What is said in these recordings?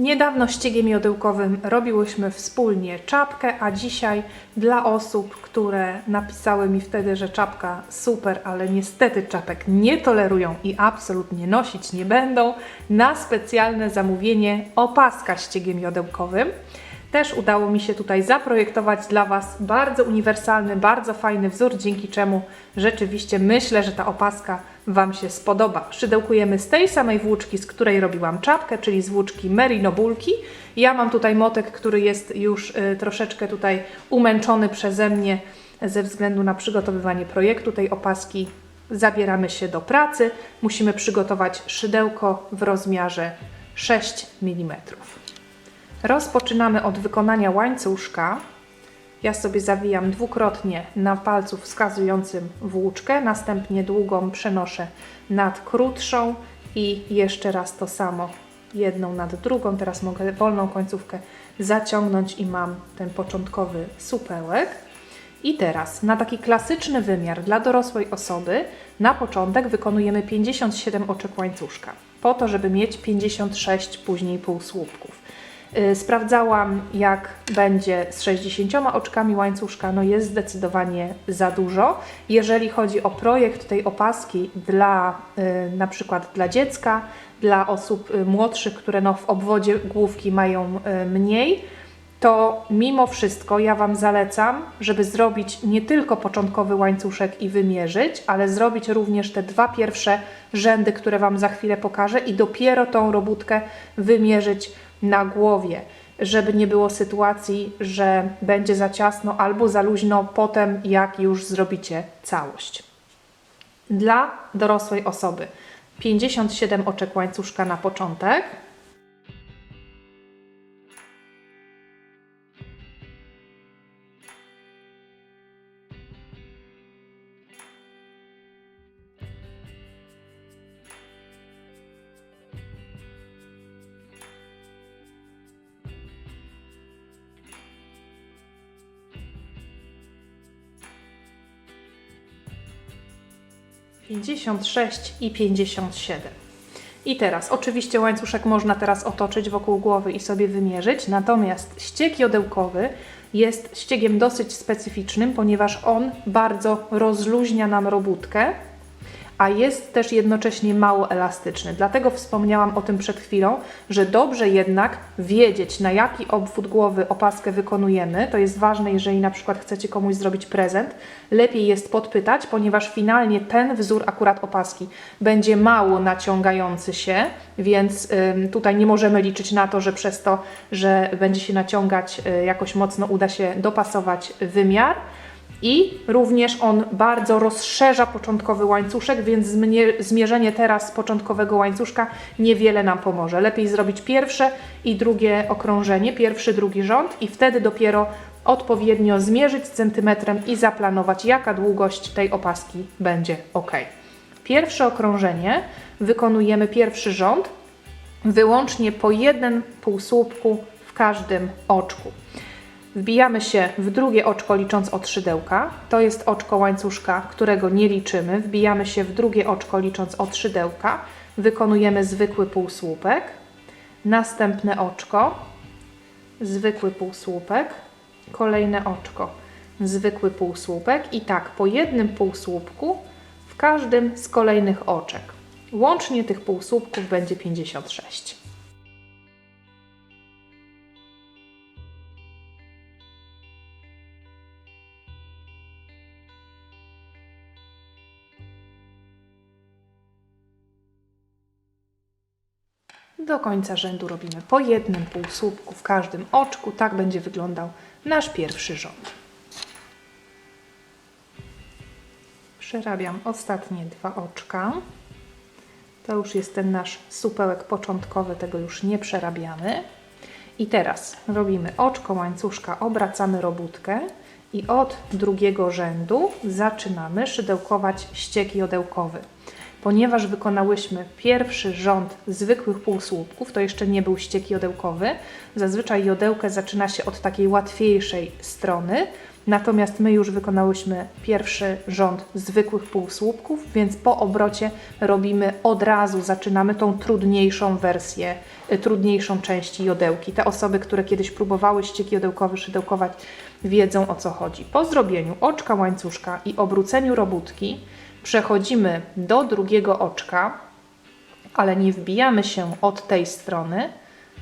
Niedawno ściegiem jodełkowym robiłyśmy wspólnie czapkę, a dzisiaj dla osób, które napisały mi wtedy, że czapka super, ale niestety czapek nie tolerują i absolutnie nosić nie będą, na specjalne zamówienie opaska ściegiem jodełkowym. Też udało mi się tutaj zaprojektować dla Was bardzo uniwersalny, bardzo fajny wzór, dzięki czemu rzeczywiście myślę, że ta opaska Wam się spodoba. Szydełkujemy z tej samej włóczki, z której robiłam czapkę, czyli z włóczki Merino Bulki. Ja mam tutaj motek, który jest już y, troszeczkę tutaj umęczony przeze mnie ze względu na przygotowywanie projektu tej opaski. Zabieramy się do pracy. Musimy przygotować szydełko w rozmiarze 6 mm. Rozpoczynamy od wykonania łańcuszka. Ja sobie zawijam dwukrotnie na palcu wskazującym włóczkę, następnie długą przenoszę nad krótszą i jeszcze raz to samo, jedną nad drugą. Teraz mogę wolną końcówkę zaciągnąć i mam ten początkowy supełek. I teraz na taki klasyczny wymiar dla dorosłej osoby na początek wykonujemy 57 oczek łańcuszka, po to, żeby mieć 56 później półsłupków. Yy, Sprawdzałam, jak będzie z 60 oczkami łańcuszka. No jest zdecydowanie za dużo. Jeżeli chodzi o projekt tej opaski dla yy, na przykład dla dziecka, dla osób yy, młodszych, które no w obwodzie główki mają mniej, to mimo wszystko ja Wam zalecam, żeby zrobić nie tylko początkowy łańcuszek i wymierzyć, ale zrobić również te dwa pierwsze rzędy, które Wam za chwilę pokażę i dopiero tą robótkę wymierzyć na głowie, żeby nie było sytuacji, że będzie za ciasno albo za luźno potem, jak już zrobicie całość. Dla dorosłej osoby 57 oczek łańcuszka na początek. Pięćdziesiąt sześć i pięćdziesiąt siedem. I teraz, oczywiście łańcuszek można teraz otoczyć wokół głowy i sobie wymierzyć, natomiast ścieg jodełkowy jest ściegiem dosyć specyficznym, ponieważ on bardzo rozluźnia nam robótkę, a jest też jednocześnie mało elastyczny. Dlatego wspomniałam o tym przed chwilą, że dobrze jednak wiedzieć, na jaki obwód głowy opaskę wykonujemy. To jest ważne, jeżeli na przykład chcecie komuś zrobić prezent. Lepiej jest podpytać, ponieważ finalnie ten wzór akurat opaski będzie mało naciągający się, więc tutaj nie możemy liczyć na to, że przez to, że będzie się naciągać, y, jakoś mocno uda się dopasować wymiar. I również on bardzo rozszerza początkowy łańcuszek, więc zmie- zmierzenie teraz początkowego łańcuszka niewiele nam pomoże. Lepiej zrobić pierwsze i drugie okrążenie, pierwszy, drugi rząd i wtedy dopiero odpowiednio zmierzyć centymetrem i zaplanować, jaka długość tej opaski będzie ok. Pierwsze okrążenie wykonujemy pierwszy rząd wyłącznie po jeden półsłupku w każdym oczku. Wbijamy się w drugie oczko licząc od szydełka. To jest oczko łańcuszka, którego nie liczymy. Wbijamy się w drugie oczko licząc od szydełka. Wykonujemy zwykły półsłupek. Następne oczko, zwykły półsłupek. Kolejne oczko, zwykły półsłupek. I tak po jednym półsłupku w każdym z kolejnych oczek. Łącznie tych półsłupków będzie 56. Do końca rzędu robimy po jednym półsłupku w każdym oczku. Tak będzie wyglądał nasz pierwszy rząd. Przerabiam ostatnie dwa oczka. To już jest ten nasz supełek początkowy, tego już nie przerabiamy. I teraz robimy oczko łańcuszka, obracamy robótkę i od drugiego rzędu zaczynamy szydełkować ściek jodełkowy. Ponieważ wykonałyśmy pierwszy rząd zwykłych półsłupków, to jeszcze nie był ściek jodełkowy. Zazwyczaj jodełkę zaczyna się od takiej łatwiejszej strony, Natomiast my już wykonałyśmy pierwszy rząd zwykłych półsłupków, więc po obrocie robimy od razu, zaczynamy tą trudniejszą wersję, y, trudniejszą część jodełki. Te osoby, które kiedyś próbowały ścieki jodełkowe szydełkować, wiedzą o co chodzi. Po zrobieniu oczka łańcuszka i obróceniu robótki przechodzimy do drugiego oczka, ale nie wbijamy się od tej strony,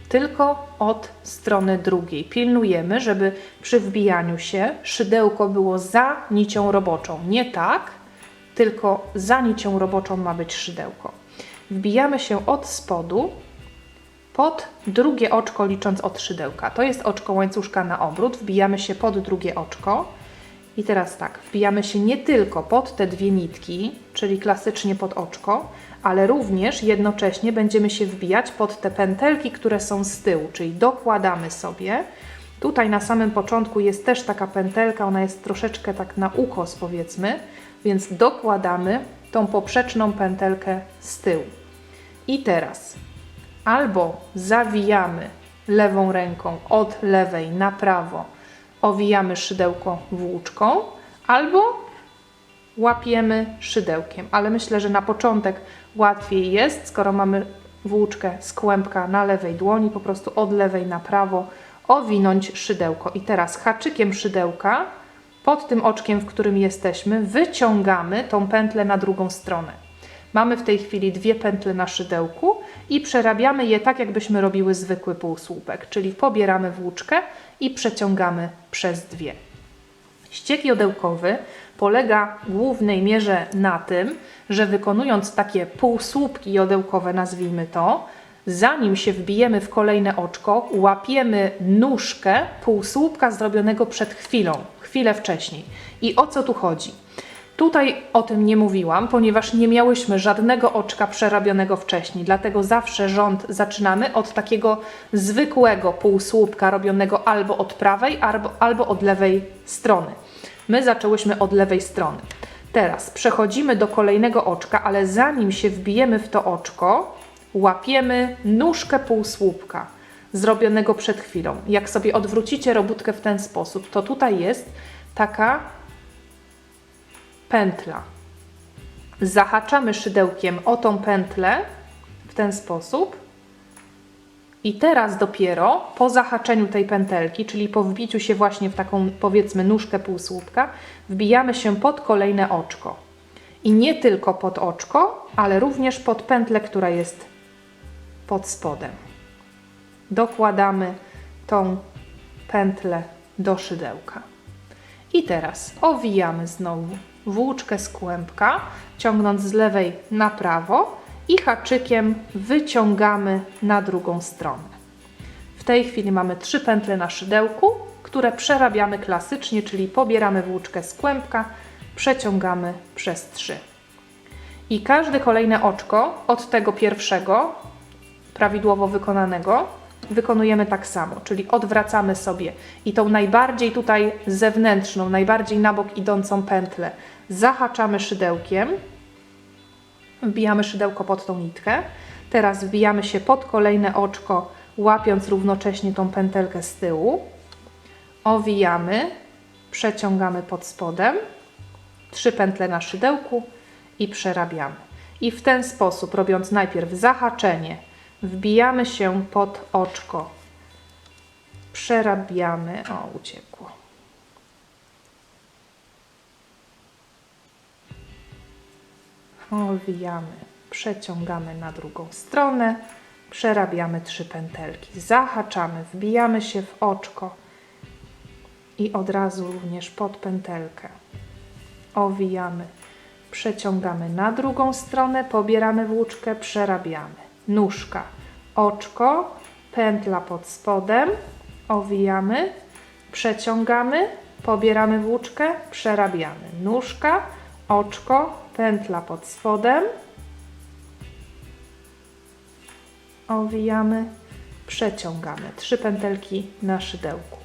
tylko od strony drugiej. Pilnujemy, żeby przy wbijaniu się szydełko było za nicią roboczą. Nie tak, tylko za nicią roboczą ma być szydełko. Wbijamy się od spodu pod drugie oczko, licząc od szydełka. To jest oczko łańcuszka na obrót. Wbijamy się pod drugie oczko. I teraz tak, wbijamy się nie tylko pod te dwie nitki, czyli klasycznie pod oczko, ale również jednocześnie będziemy się wbijać pod te pętelki, które są z tyłu, czyli dokładamy sobie. Tutaj na samym początku jest też taka pętelka, ona jest troszeczkę tak na ukos powiedzmy, więc dokładamy tą poprzeczną pętelkę z tyłu. I teraz albo zawijamy lewą ręką od lewej na prawo, owijamy szydełko włóczką, albo łapiemy szydełkiem. Ale myślę, że na początek łatwiej jest, skoro mamy włóczkę z kłębka na lewej dłoni, po prostu od lewej na prawo owinąć szydełko. I teraz haczykiem szydełka pod tym oczkiem, w którym jesteśmy, wyciągamy tą pętlę na drugą stronę. Mamy w tej chwili dwie pętle na szydełku i przerabiamy je tak, jakbyśmy robiły zwykły półsłupek, czyli pobieramy włóczkę i przeciągamy przez dwie. Ściek jodełkowy polega w głównej mierze na tym, że wykonując takie półsłupki jodełkowe, nazwijmy to, zanim się wbijemy w kolejne oczko, łapiemy nóżkę półsłupka zrobionego przed chwilą, chwilę wcześniej. I o co tu chodzi? Tutaj o tym nie mówiłam, ponieważ nie miałyśmy żadnego oczka przerabionego wcześniej, dlatego zawsze rząd zaczynamy od takiego zwykłego półsłupka robionego albo od prawej, albo, albo od lewej strony. My zaczęłyśmy od lewej strony. Teraz przechodzimy do kolejnego oczka, ale zanim się wbijemy w to oczko, łapiemy nóżkę półsłupka zrobionego przed chwilą. Jak sobie odwrócicie robótkę w ten sposób, to tutaj jest taka pętla. Zahaczamy szydełkiem o tą pętlę w ten sposób. I teraz dopiero po zahaczeniu tej pętelki, czyli po wbiciu się właśnie w taką powiedzmy nóżkę półsłupka, wbijamy się pod kolejne oczko. I nie tylko pod oczko, ale również pod pętlę, która jest pod spodem. Dokładamy tą pętlę do szydełka. I teraz owijamy znowu włóczkę z kłębka, ciągnąc z lewej na prawo i haczykiem wyciągamy na drugą stronę. W tej chwili mamy trzy pętle na szydełku, które przerabiamy klasycznie, czyli pobieramy włóczkę z kłębka, przeciągamy przez trzy. I każde kolejne oczko od tego pierwszego, prawidłowo wykonanego, wykonujemy tak samo, czyli odwracamy sobie i tą najbardziej tutaj zewnętrzną, najbardziej na bok idącą pętlę zahaczamy szydełkiem, wbijamy szydełko pod tą nitkę, teraz wbijamy się pod kolejne oczko, łapiąc równocześnie tą pętelkę z tyłu, owijamy, przeciągamy pod spodem, trzy pętle na szydełku i przerabiamy. I w ten sposób, robiąc najpierw zahaczenie, wbijamy się pod oczko, przerabiamy, o uciekło. Owijamy, przeciągamy na drugą stronę, przerabiamy trzy pętelki, zahaczamy, wbijamy się w oczko. I od razu również pod pętelkę. Owijamy, przeciągamy na drugą stronę, pobieramy włóczkę, przerabiamy. Nóżka, oczko, pętla pod spodem, owijamy, przeciągamy, pobieramy włóczkę, przerabiamy. Nóżka, oczko, pętla pod spodem, owijamy, przeciągamy. Trzy pętelki na szydełku.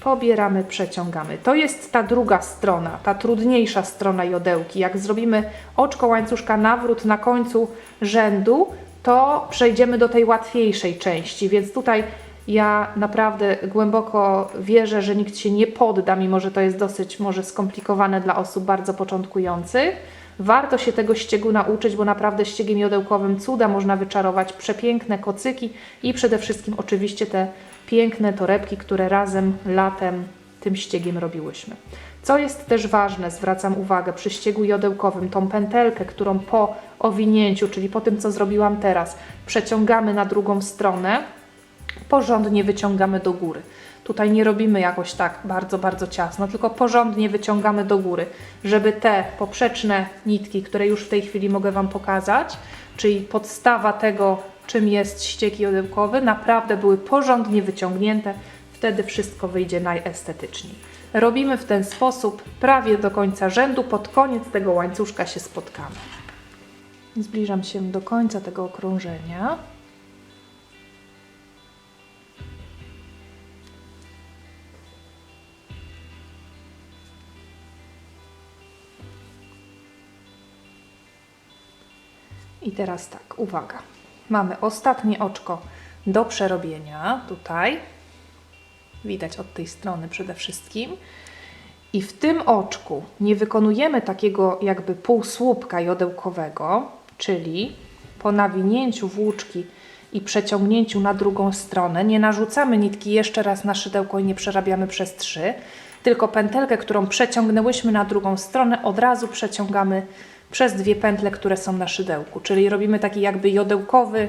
Pobieramy, przeciągamy. To jest ta druga strona, ta trudniejsza strona jodełki. Jak zrobimy oczko łańcuszka nawrót na końcu rzędu, to przejdziemy do tej łatwiejszej części, więc tutaj Ja naprawdę głęboko wierzę, że nikt się nie podda, mimo że to jest dosyć może skomplikowane dla osób bardzo początkujących. Warto się tego ściegu nauczyć, bo naprawdę ściegiem jodełkowym cuda można wyczarować, przepiękne kocyki i przede wszystkim oczywiście te piękne torebki, które razem latem tym ściegiem robiłyśmy. Co jest też ważne, zwracam uwagę przy ściegu jodełkowym, tą pętelkę, którą po owinięciu, czyli po tym, co zrobiłam teraz, przeciągamy na drugą stronę, porządnie wyciągamy do góry. Tutaj nie robimy jakoś tak bardzo, bardzo ciasno, tylko porządnie wyciągamy do góry, żeby te poprzeczne nitki, które już w tej chwili mogę Wam pokazać, czyli podstawa tego, czym jest ścieg jodełkowy, naprawdę były porządnie wyciągnięte, wtedy wszystko wyjdzie najestetyczniej. Robimy w ten sposób prawie do końca rzędu, pod koniec tego łańcuszka się spotkamy. Zbliżam się do końca tego okrążenia. I teraz tak, uwaga. Mamy ostatnie oczko do przerobienia tutaj. Widać od tej strony przede wszystkim. I w tym oczku nie wykonujemy takiego jakby półsłupka jodełkowego, czyli po nawinięciu włóczki i przeciągnięciu na drugą stronę nie narzucamy nitki jeszcze raz na szydełko i nie przerabiamy przez trzy, tylko pętelkę, którą przeciągnęłyśmy na drugą stronę, od razu przeciągamy przez dwie pętle, które są na szydełku, czyli robimy taki jakby jodełkowy,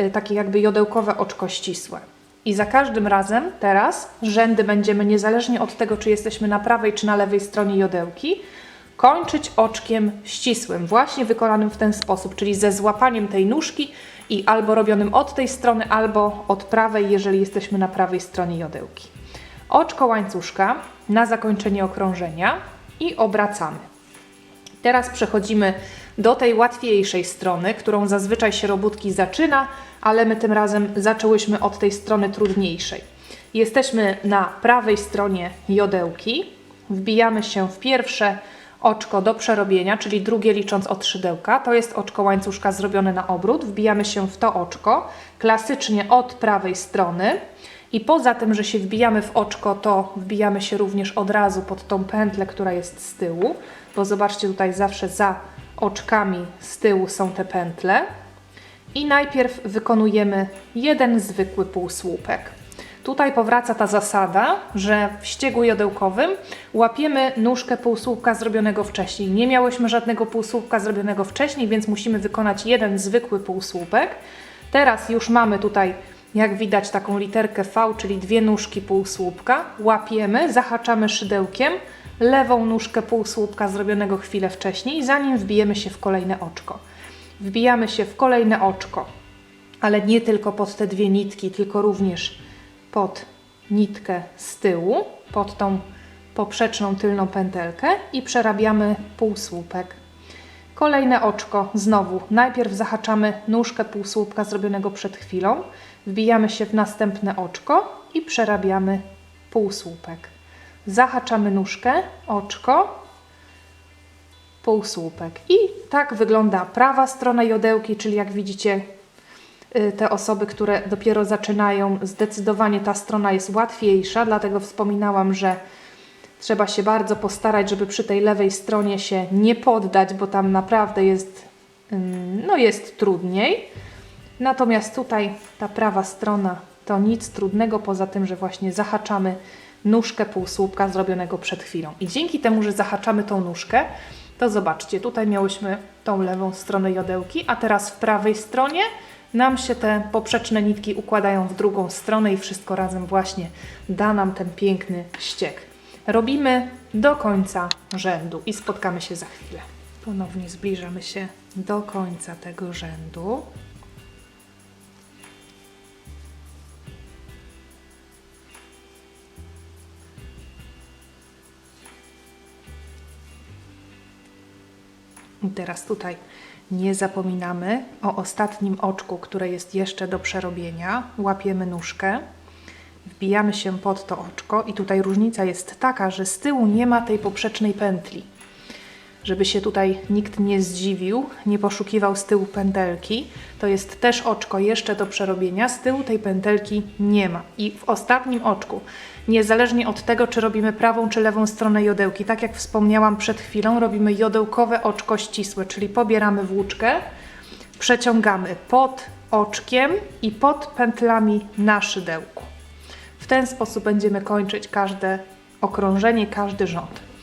y, takie jakby jodełkowe oczko ścisłe. I za każdym razem teraz rzędy będziemy, niezależnie od tego, czy jesteśmy na prawej czy na lewej stronie jodełki, kończyć oczkiem ścisłym, właśnie wykonanym w ten sposób, czyli ze złapaniem tej nóżki i albo robionym od tej strony, albo od prawej, jeżeli jesteśmy na prawej stronie jodełki. Oczko łańcuszka na zakończenie okrążenia i obracamy. Teraz przechodzimy do tej łatwiejszej strony, którą zazwyczaj się robótki zaczyna, ale my tym razem zaczęłyśmy od tej strony trudniejszej. Jesteśmy na prawej stronie jodełki, wbijamy się w pierwsze oczko do przerobienia, czyli drugie licząc od szydełka. To jest oczko łańcuszka zrobione na obrót. Wbijamy się w to oczko, klasycznie od prawej strony. I poza tym, że się wbijamy w oczko, to wbijamy się również od razu pod tą pętlę, która jest z tyłu, bo zobaczcie tutaj zawsze za oczkami z tyłu są te pętle. I najpierw wykonujemy jeden zwykły półsłupek. Tutaj powraca ta zasada, że w ściegu jodełkowym łapiemy nóżkę półsłupka zrobionego wcześniej. Nie miałyśmy żadnego półsłupka zrobionego wcześniej, więc musimy wykonać jeden zwykły półsłupek. Teraz już mamy tutaj, jak widać, taką literkę V, czyli dwie nóżki półsłupka. Łapiemy, zahaczamy szydełkiem lewą nóżkę półsłupka zrobionego chwilę wcześniej, zanim wbijemy się w kolejne oczko. Wbijamy się w kolejne oczko, ale nie tylko pod te dwie nitki, tylko również pod nitkę z tyłu, pod tą poprzeczną tylną pętelkę i przerabiamy półsłupek. Kolejne oczko znowu. Najpierw zahaczamy nóżkę półsłupka zrobionego przed chwilą, wbijamy się w następne oczko i przerabiamy półsłupek. Zahaczamy nóżkę, oczko, półsłupek. I tak wygląda prawa strona jodełki, czyli jak widzicie te osoby, które dopiero zaczynają, zdecydowanie ta strona jest łatwiejsza, dlatego wspominałam, że trzeba się bardzo postarać, żeby przy tej lewej stronie się nie poddać, bo tam naprawdę jest, no jest trudniej. Natomiast tutaj ta prawa strona to nic trudnego, poza tym, że właśnie zahaczamy nóżkę półsłupka zrobionego przed chwilą. I dzięki temu, że zahaczamy tą nóżkę, to zobaczcie, tutaj miałyśmy tą lewą stronę jodełki, a teraz w prawej stronie nam się te poprzeczne nitki układają w drugą stronę i wszystko razem właśnie da nam ten piękny ściek. Robimy do końca rzędu i spotkamy się za chwilę. Ponownie zbliżamy się do końca tego rzędu. I teraz tutaj nie zapominamy o ostatnim oczku, które jest jeszcze do przerobienia. Łapiemy nóżkę, wbijamy się pod to oczko i tutaj różnica jest taka, że z tyłu nie ma tej poprzecznej pętli. Żeby się tutaj nikt nie zdziwił, nie poszukiwał z tyłu pętelki. To jest też oczko jeszcze do przerobienia. Z tyłu tej pętelki nie ma. I w ostatnim oczku, niezależnie od tego, czy robimy prawą czy lewą stronę jodełki, tak jak wspomniałam przed chwilą, robimy jodełkowe oczko ścisłe, czyli pobieramy włóczkę, przeciągamy pod oczkiem i pod pętlami na szydełku. W ten sposób będziemy kończyć każde okrążenie, każdy rząd.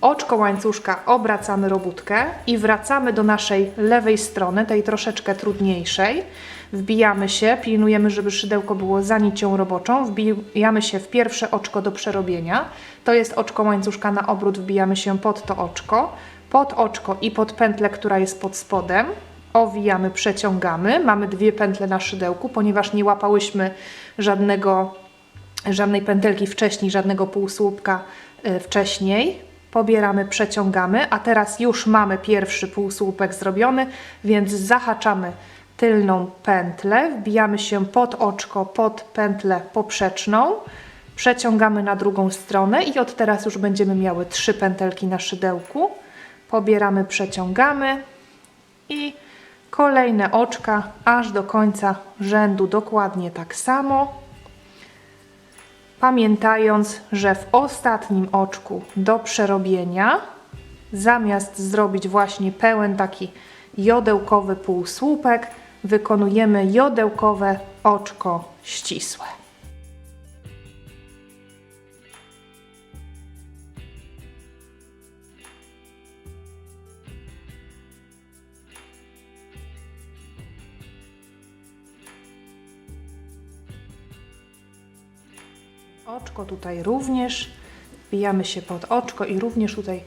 Oczko łańcuszka obracamy robótkę i wracamy do naszej lewej strony, tej troszeczkę trudniejszej. Wbijamy się, pilnujemy, żeby szydełko było za nicią roboczą. Wbijamy się w pierwsze oczko do przerobienia. To jest oczko łańcuszka na obrót, wbijamy się pod to oczko, pod oczko i pod pętlę, która jest pod spodem. Owijamy, przeciągamy. Mamy dwie pętle na szydełku, ponieważ nie łapałyśmy żadnego, żadnej pętelki wcześniej, żadnego półsłupka y, wcześniej pobieramy, przeciągamy, a teraz już mamy pierwszy półsłupek zrobiony, więc zahaczamy tylną pętlę, wbijamy się pod oczko, pod pętlę poprzeczną, przeciągamy na drugą stronę i od teraz już będziemy miały trzy pętelki na szydełku. Pobieramy, przeciągamy i kolejne oczka aż do końca rzędu dokładnie tak samo pamiętając, że w ostatnim oczku do przerobienia, zamiast zrobić właśnie pełen taki jodełkowy półsłupek, wykonujemy jodełkowe oczko ścisłe. Oczko tutaj również, wbijamy się pod oczko i również tutaj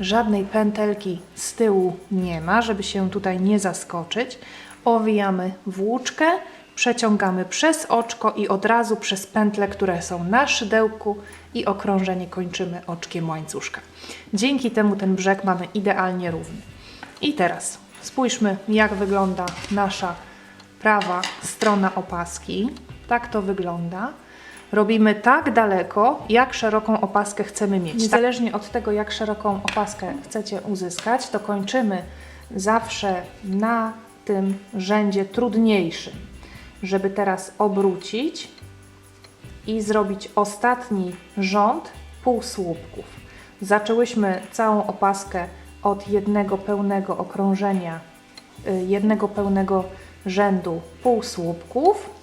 żadnej pętelki z tyłu nie ma, żeby się tutaj nie zaskoczyć. Owijamy włóczkę, przeciągamy przez oczko i od razu przez pętle, które są na szydełku i okrążenie kończymy oczkiem łańcuszka. Dzięki temu ten brzeg mamy idealnie równy. I teraz spójrzmy jak wygląda nasza prawa strona opaski. Tak to wygląda robimy tak daleko, jak szeroką opaskę chcemy mieć. Niezależnie od tego, jak szeroką opaskę chcecie uzyskać, to kończymy zawsze na tym rzędzie trudniejszym, żeby teraz obrócić i zrobić ostatni rząd półsłupków. Zaczęłyśmy całą opaskę od jednego pełnego okrążenia, y, jednego pełnego rzędu półsłupków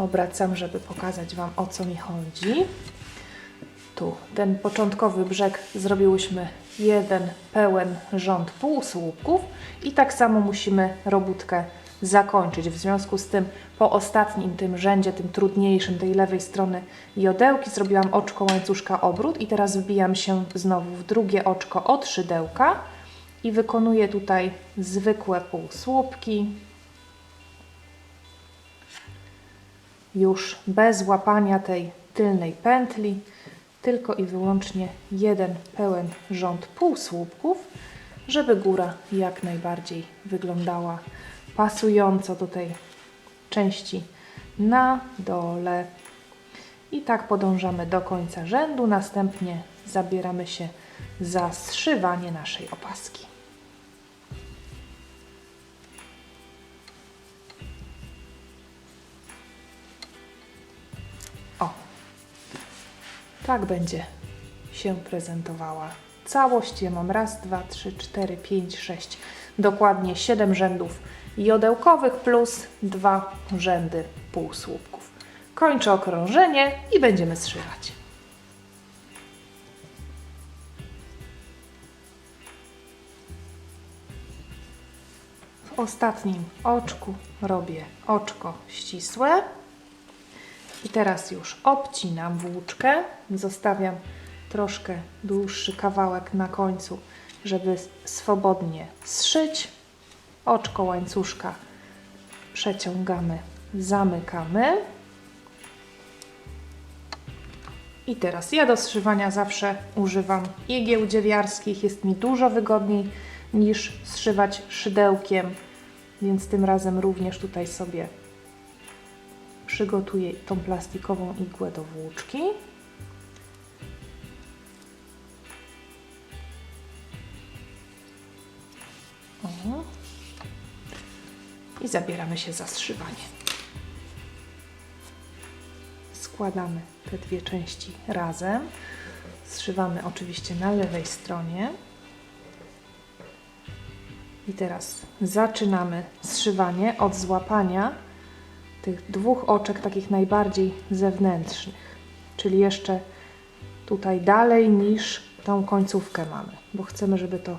obracam, żeby pokazać Wam o co mi chodzi. Tu ten początkowy brzeg zrobiłyśmy jeden pełen rząd półsłupków i tak samo musimy robótkę zakończyć. W związku z tym po ostatnim tym rzędzie, tym trudniejszym, tej lewej strony jodełki zrobiłam oczko łańcuszka obrót i teraz wbijam się znowu w drugie oczko od szydełka i wykonuję tutaj zwykłe półsłupki już bez łapania tej tylnej pętli, tylko i wyłącznie jeden pełen rząd półsłupków, żeby góra jak najbardziej wyglądała pasująco do tej części na dole. I tak podążamy do końca rzędu, następnie zabieramy się za zszywanie naszej opaski. Tak będzie się prezentowała całość. Ja mam raz, dwa, trzy, cztery, pięć, sześć, dokładnie siedem rzędów jodełkowych plus dwa rzędy półsłupków. Kończę okrążenie i będziemy zszywać. W ostatnim oczku robię oczko ścisłe. I teraz już obcinam włóczkę, zostawiam troszkę dłuższy kawałek na końcu, żeby swobodnie zszyć. Oczko łańcuszka przeciągamy, zamykamy. I teraz ja do zszywania zawsze używam igieł dziewiarskich. Jest mi dużo wygodniej niż zszywać szydełkiem, więc tym razem również tutaj sobie przygotuję tą plastikową igłę do włóczki. I zabieramy się za zszywanie. Składamy te dwie części razem. Zszywamy oczywiście na lewej stronie. I teraz zaczynamy zszywanie od złapania tych dwóch oczek takich najbardziej zewnętrznych, czyli jeszcze tutaj dalej niż tą końcówkę mamy, bo chcemy, żeby to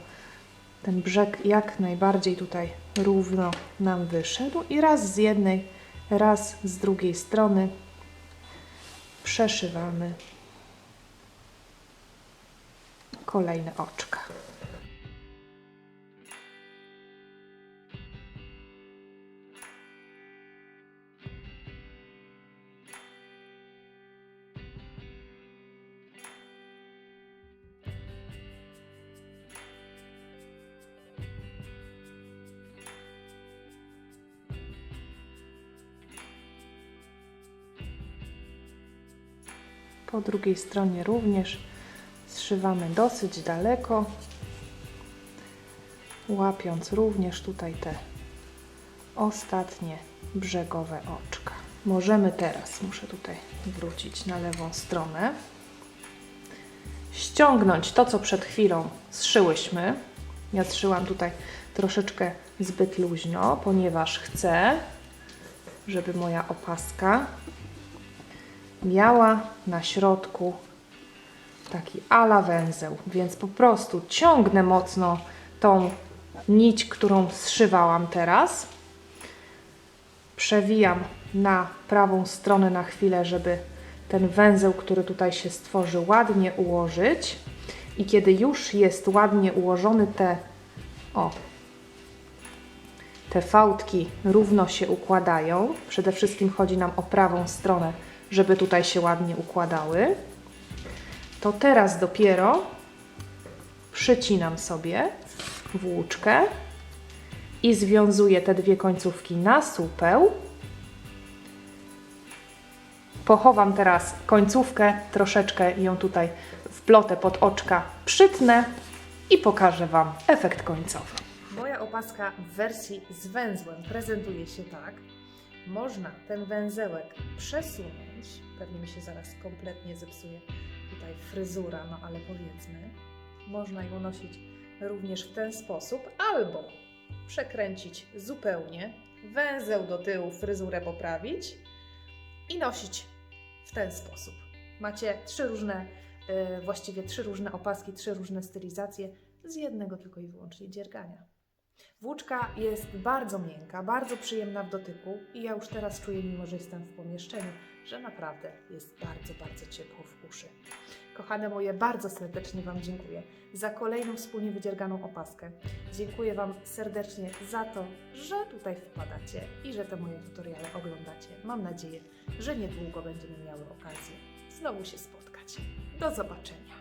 ten brzeg jak najbardziej tutaj równo nam wyszedł i raz z jednej, raz z drugiej strony przeszywamy kolejne oczka. Po drugiej stronie również zszywamy dosyć daleko, łapiąc również tutaj te ostatnie brzegowe oczka. Możemy teraz, muszę tutaj wrócić na lewą stronę, ściągnąć to, co przed chwilą zszyłyśmy. Ja zszyłam tutaj troszeczkę zbyt luźno, ponieważ chcę, żeby moja opaska miała na środku taki ala węzeł, więc po prostu ciągnę mocno tą nić, którą zszywałam teraz. Przewijam na prawą stronę na chwilę, żeby ten węzeł, który tutaj się stworzy, ładnie ułożyć. I kiedy już jest ładnie ułożony, te o, te fałdki równo się układają. Przede wszystkim chodzi nam o prawą stronę, żeby tutaj się ładnie układały. To teraz dopiero przycinam sobie włóczkę i związuję te dwie końcówki na supeł. Pochowam teraz końcówkę, troszeczkę ją tutaj w plotę pod oczka przytnę i pokażę Wam efekt końcowy. Moja opaska w wersji z węzłem prezentuje się tak. Można ten węzełek przesunąć. Pewnie mi się zaraz kompletnie zepsuje tutaj fryzura, no ale powiedzmy. Można ją nosić również w ten sposób, albo przekręcić zupełnie, węzeł do tyłu, fryzurę poprawić i nosić w ten sposób. Macie trzy różne, yy, właściwie trzy różne opaski, trzy różne stylizacje z jednego tylko i wyłącznie dziergania. Włóczka jest bardzo miękka, bardzo przyjemna w dotyku i ja już teraz czuję, mimo że jestem w pomieszczeniu, że naprawdę jest bardzo, bardzo ciepło w uszy. Kochane moje, bardzo serdecznie Wam dziękuję za kolejną wspólnie wydzierganą opaskę. Dziękuję Wam serdecznie za to, że tutaj wpadacie i że te moje tutoriale oglądacie. Mam nadzieję, że niedługo będziemy miały okazję znowu się spotkać. Do zobaczenia.